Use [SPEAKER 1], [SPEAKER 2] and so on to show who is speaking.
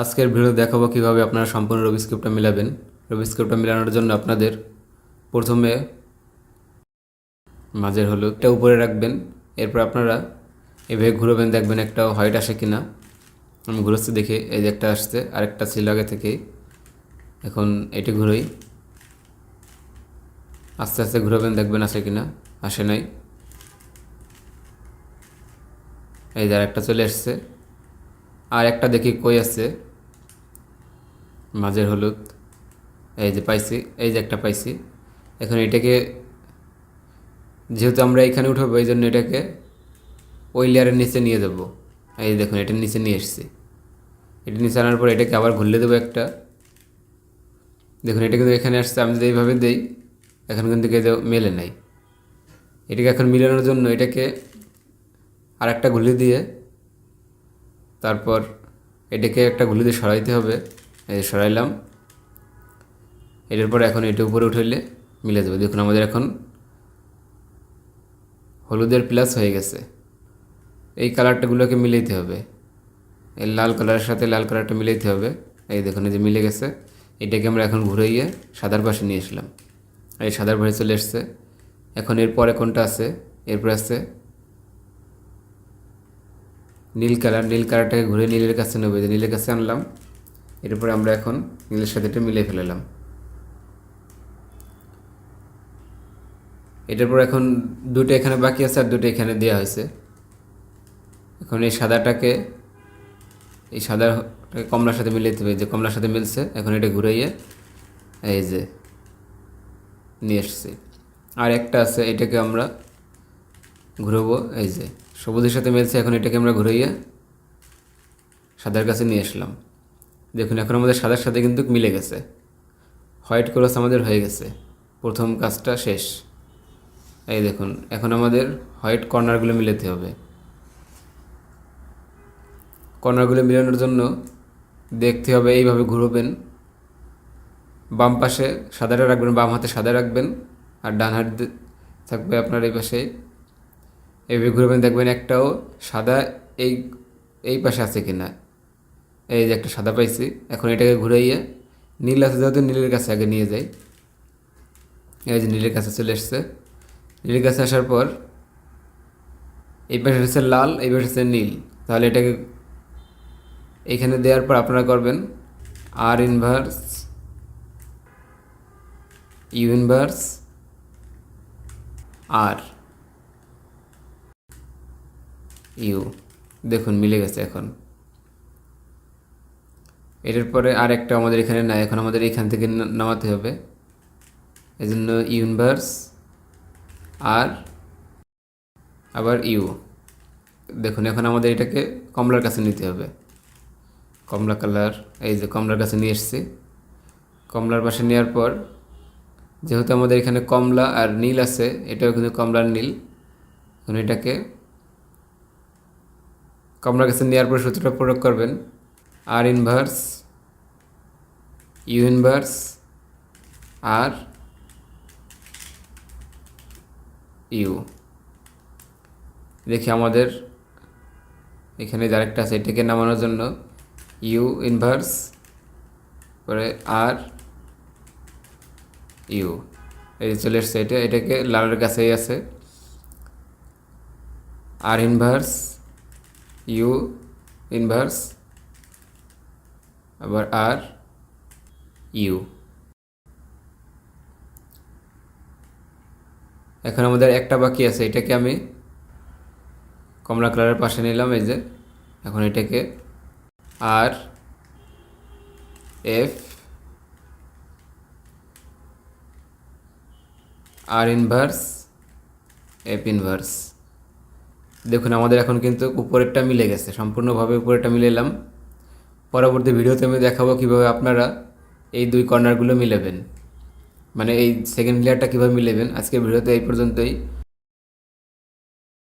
[SPEAKER 1] আজকের ভিডিও দেখাবো কীভাবে আপনারা সম্পূর্ণ রবিস্ক্রিপ্টটা মিলাবেন। রবিস্ক্রিপ্টটা মেলানোর জন্য আপনাদের প্রথমে মাঝের হলুদ এটা উপরে রাখবেন। এরপর আপনারা এভাবে ঘুরবেন, দেখবেন একটা হোয়াইট আসে কিনা। আমি ঘুরোচ্ছি দেখে, এই যে একটা আসছে, আরেকটা ছিল আগে থেকেই। এখন এটি ঘুরোই আস্তে আস্তে ঘুরবেন, দেখবেন আসে কিনা, আসে নাই। এই যে একটা চলে এসছে। আর একটা দেখি কই আছে। মাঝের হলুদ। এই যে পাইছি, এই যে একটা পাইছি। এখন এটাকে, যেহেতু আমরা এখানে উঠাবো এই জন্য এটাকে ওই লেয়ারের নিচে নিয়ে যাব। এই দেখুন, এটার নিচে নিয়ে এসছি। এটা নিচে আনার পর এটাকে আবার ঘুরলে দেবো একটা। দেখুন, এটা কিন্তু এখানে আসছে, আমি যদি এইভাবে দিই, এখন কিন্তু এতে মেলে নাই। এটাকে এখন মিলানোর জন্য এটাকে আর একটা গুলি দিয়ে তারপর এটাকে একটা গুলি দিয়ে সরাইতে হবে। এই সরাইলাম। এটার পর এখন এটা উপরে উঠাইলে মিলে যাবে। দেখুন, আমাদের এখন হলুদের প্লাস হয়ে গেছে। এই কালারটাগুলোকে মিলাইতে হবে। এই লাল কালারের সাথে লাল কালারটা মিলাইতে হবে। এই দেখুন যে মিলে গেছে। এটাকে আমরা এখন ঘুরাইয়ে সাদার পাশে নিয়ে আসলাম। এই সাদার পাশে চলে এসছে। এখন এরপরে কোনটা আছে? এরপরে আছে নীল কালার, নীল কালারটাকে ঘুরে নীলের কাছে নেবে যে নীলের কাছে আনলাম। এরপরে আমরা এখন নীলের সাথে এটা মিলিয়ে ফেলালাম। এটার পর এখন দুটো এখানে বাকি আছে আর দুটো এখানে দেওয়া হয়েছে। এখন এই সাদাটাকে এই সাদাটাকে কমলার সাথে মিলাইতে হবে যে কমলার সাথে মিলছে, এখন এটা ঘুরাইয়ে এই যে নিয়ে এসছি আর একটা আছে, এটাকে আমরা ঘুরবো, এই যে সবুজের সাথে মিলছে, এখন এটাকে আমরা ঘুরাইয়ে সাদার কাছে নিয়ে আসলাম। দেখুন, এখন আমাদের সাদার সাথে কিন্তু মিলে গেছে। হোয়াইট ক্রস আমাদের হয়ে গেছে। প্রথম কাজটা শেষ। এই দেখুন, এখন আমাদের হোয়াইট কর্নারগুলো মিলাতে হবে। কর্নারগুলো মিলানোর জন্য দেখতে হবে, এইভাবে ঘুরবেন। বাম পাশে সাদাটা রাখবেন, বাম হাতে সাদা রাখবেন, আর ডান হাত থাকবে আপনার এই পাশে এইভাবে ঘুরবেন দেখবেন একটাও সাদা এই এই পাশে আছে কি না এই যে একটা সাদা পাইছি। এখন এটাকে ঘুরাইয়ে নীল আছে যেহেতু নীলের কাছে আগে নিয়ে যাই। এই যে নীলের কাছে চলে এসছে। নীলের কাছে আসার পর এই পাশে হচ্ছে লাল, এই পাশে হচ্ছে নীল। তাহলে এটাকে এইখানে দেওয়ার পর আপনারা করবেন R inverse U inverse R U. দেখুন, মিলে গেছে এখন। এটার পরে আর একটা আমাদের এখানে নাই, এখন আমাদের এখান থেকে নামাতে হবে। এই জন্য ইউনিভার্স আর আবার ইউ। দেখুন, এখন আমাদের এটাকে কমলার কাছে নিতে হবে। কমলা কালার, এই যে কমলার কাছে নিয়ে এসছি। কমলার পাশে নেওয়ার পর, যেহেতু আমাদের এখানে কমলা আর নীল আছে, এটাও কিন্তু কমলার নীল। এখন এটাকে কাছে নেওয়ার পর সূত্রটা প্রয়োগ করবেন। R inverse U inverse R U দেখি আমাদের এখানে আরেকটা আছে, এটাকে নামানোর জন্য ইউ ইনভার্স পরে আর ইউ এই যে চলে এসছে, এটা, এটাকে লালের কাছেই আছে। আর ইনভার্স ইউ ইনভার্স, আবার আর, ইউ। এখন আমাদের একটা বাকি আছে, এটাকে আমি কমলা কালারের পাশে নিলাম, এই যে। এখন এটাকে R, F, R inverse, F inverse. দেখুন, আমাদের এখন কিন্তু উপরেরটা মিলে গেছে। সম্পূর্ণভাবে উপরেরটা মিলে এলাম। পরবর্তী ভিডিওতে আমি দেখাবো কীভাবে আপনারা এই দুই কর্নারগুলো মিলেবেন। মানে এই সেকেন্ড লেয়ারটা কীভাবে মিলেবেন। আজকের ভিডিওতে এই পর্যন্তই।